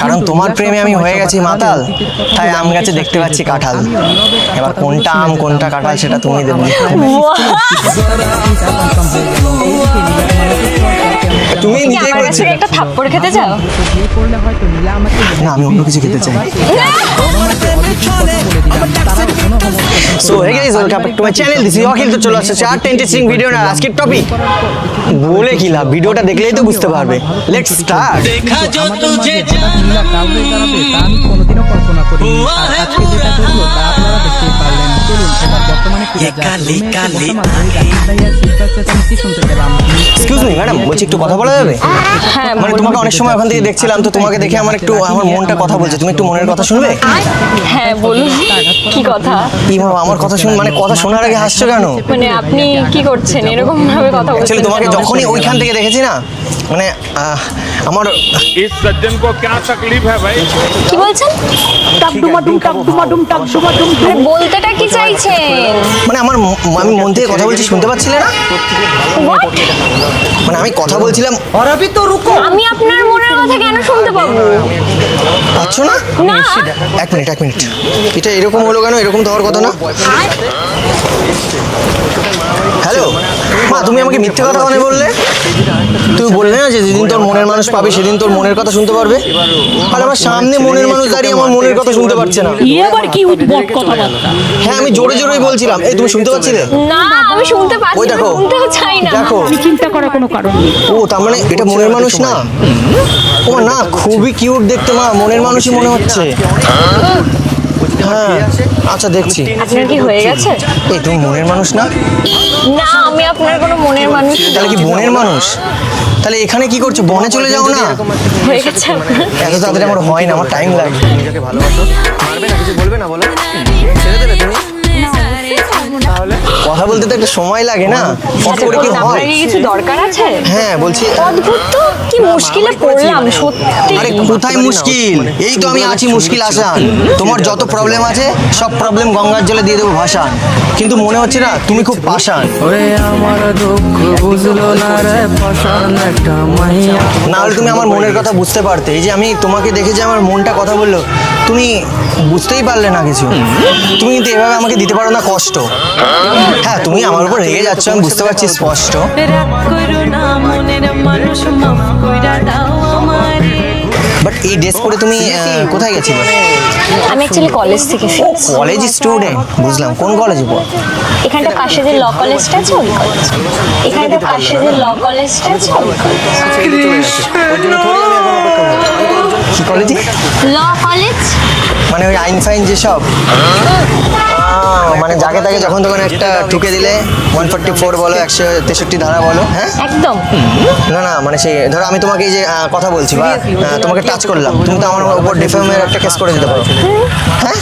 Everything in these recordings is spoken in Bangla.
কারণ তোমার প্রেমে আমি হয়ে গেছি মাতাল তাই আম গাছে দেখতে পাচ্ছি কাঁঠাল। এবার কোনটা আম কোনটা কাঁঠাল সেটা তুমি দেবে। তুমি নিজেই একটা থাপ্পড় খেতে চাও? না আমি অন্য কিছু খেতে চাই। Welcome back to my channel this Akhil তো চলে আসছে আর টেন্টিস্টিং ভিডিও না আজকের টপিক বলে কি লাভ? ভিডিওটা দেখলেই তো বুঝতে পারবে। লেটস স্টার্ট দেখা তুঝে ম্যাডাম বলছি একটু কথা বলা যাবে? হ্যাঁ, মানে তোমাকে অনেক সময় ওখান থেকে দেখছিলাম তো তোমাকে দেখে আমার একটু আমার মনটা কথা বলছে। তুমি একটু মনের কথা শুনবে? হ্যাঁ বলুন। কথা? কি আমার কথা শুন মানে কথা শোনার আগে হাসছো কেন? মানে আপনি কি করছেন? এরকম ভাবে কথা বলছেন তোমাকে যখনই ওইখান থেকে দেখেছি না মানে আহ, আমার इस सज्जन को क्या तकलीफ है भाई কি বলছেন আরে বলতেটা কি চাইছেন মানে আমার ম- আমি মন থেকে কথা বলছি শুনতে পাচ্ছিলে না What? মানে আমি কথা বলছিলাম আমি আপনার মনের কথা কেন শুনতে পাবো পাচ্ছ না না এক মিনিট এক মিনিট এটা এরকম হলো কেন এরকম তো হওয়ার কথা না হ্যালো মা তুমি আমাকে মিথ্যে কথা কেন বললে তুমি বললে না যে যেদিন তোর মনের মানুষ পাবে সেদিন তোর মনের কথা শুনতে পারবে। আর আমার সামনে মনের মানুষ দাঁড়িয়ে আমার মনের কথা শুনতে পারছে না। এ আবার কি উদ্ভট কথাবার্তা? হ্যাঁ আমি জোরে জোরেই বলছিলাম। এই তুমি শুনতে পাচ্ছিলে? না আমি শুনতে ওই পাচ্ছি না দেখো শুনতেও চাই না। দেখো। আমি চিন্তা করার কোনো কারণ নেই। ও তার মানে এটা মনের মানুষ না? ও না খুবই কিউট দেখতে মা মনের মানুষই মনে হচ্ছে। হ্যাঁ। আচ্ছা দেখছি। আপনার কি হয়ে গেছে? এই তুমি মনের মানুষ না? না আমি আপনার কোনো মনের মানুষ তাহলে কি বনের মানুষ? তাহলে এখানে কি করছ? বনে চলে যাও না? হয়ে গেছে এত তাড়াতাড়ি আমার হয় না আমার টাইম লাগবে। নিজেকে ভালোবাসো। মারবে না কিছু বলবে না বলো। ছেড়ে দেবে তুমি? কথা বলতে তো একটা সময় লাগে না। কত করে কি হয়? কিছু দরকার আছে? হ্যাঁ বলছি। অদ্ভুত তো। কি মুশকিলে পড়লাম সত্যি। আরে কোথায় মুশকিল? এই তো আমি আছি মুশকিল আসান। তোমার যত প্রবলেম আছে সব প্রবলেম গঙ্গার জলে দিয়ে দেবো ভাসান। কিন্তু মনে হচ্ছে না তুমি খুব পাষাণ। ওরে আমার দুঃখ বুঝলো না রে ফসান একটা মাইয়া। না হলে তুমি আমার মনের কথা বুঝতে পারতে। এই যে আমি তোমাকে দেখে যে আমার মনটা কথা বলল তুমি বুঝতেই পারলে না কিছু। তুমি কিন্তু এভাবে আমাকে দিতে পারো না কষ্ট। হ্যাঁ তুমি আমার উপর রেগে যাচ্ছ আমি বুঝতে পারছি স্পষ্ট। রাগ করো না। মনের মানুষ মাফ কইরা দাও আমারে। বাট এই ড্রেস পরে তুমি কোথায় গেছিলে? আমি অ্যাকচুয়ালি কলেজ থেকে ফিরছি কলেজ স্টুডেন্ট বুঝলাম। কোন কলেজে পড়? এখানটা পাশে যে ল কলেজটা আছে ওই কলেজ এখানটা পাশে যে ল কলেজটা আছে ওই কলেজ কি কলেজে? ল কলেজ মানে ওই আইন ফাইন যেসব? আহ, মানে যাকে তাকে যখন তখন একটা ঠুকে দিলে ওয়ান ফোর্টি ফোর বলো একশো তেষট্টি ধারা বলো হ্যাঁ? একদম। না না মানে সেই ধরো আমি তোমাকে এই যে কথা বলছি বা তোমাকে টাচ করলাম তুমি তো আমার উপর ডিফেমের একটা কেস করে দিতে পারো। হ্যাঁ?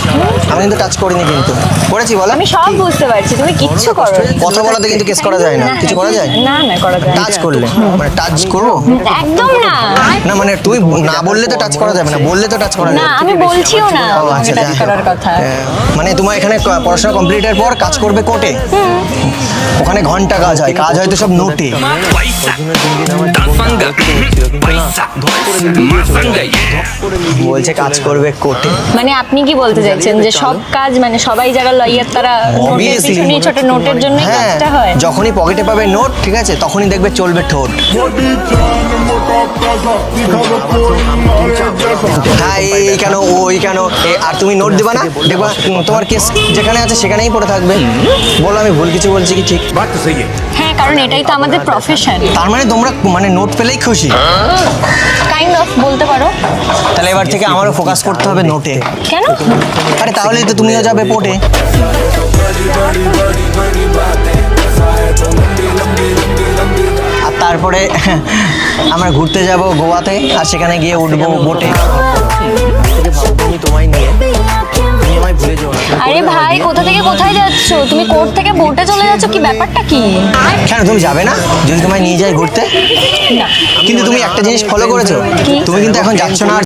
আমি কিন্তু টাচ করিনি কিন্তু। করেছি বলো। আমি সব বুঝতে পারছি তুমি কিচ্ছু করো কথা বলাতে কিন্তু কেস করা যায় না। কিছু করা যায়? না না করা যায় টাচ করলে। মানে টাচ করব? একদম না। না মানে তুমি না বললে তো টাচ করা যাবে না বললে তো টাচ করা না। যাবে আমি বলছিও না ও আচ্ছা টাচ করার কথা। হ্যাঁ, মানে তোমার এখানে পড়াশোনা কমপ্লিটের পর কাজ করবে কোটে ওখানে ঘণ্টা কাজ হয় কাজ হয়তো সব নোটে। বলছে কাজ করবে কোর্টে মানে আপনি কি বলতে চাইছেন যে সব কাজ মানে সবাই যারা লয়ার তারা ছোট নোটের জন্য হ্যাঁ, কাজটা হয়। যখনই পকেটে পাবে নোট ঠিক আছে তখনই দেখবে চলবে ঠোঁট। হাই কেন ওই কেন? আর তুমি নোট দেবা না? দেখবা তোমার কেস যেখানে আছে সেখানেই পড়ে থাকবে। বলো আমি ভুল কিছু বলছি কি ঠিক? হ্যাঁ কারণ এটাই তো আমাদের প্রফেশন তার মানে তোমরা মানে নোট পেলেই খুশি। কাইন্ড অফ বলতে পারো। তাহলে এবার থেকে আমারও ফোকাস করতে হবে নোটে কেন? আরে তাহলেই তো তুমিও যাবে পোটে আর তারপরে আমরা ঘুরতে যাব গোয়াতে আর সেখানে গিয়ে উঠবো বোটে তোমায় নিয়ে আরে ভাই কোথা থেকে কোথায় যাচ্ছ? তুমি কোর্ট থেকে বোটে চলে যাচ্ছ কি ব্যাপারটা কি? কেন তুমি যাবে না? যদি তোমায় নিয়ে যাই ঘুরতে? কিন্তু তুমি একটা জিনিস ফলো করেছ। তুমি কিন্তু এখন যাচ্ছ না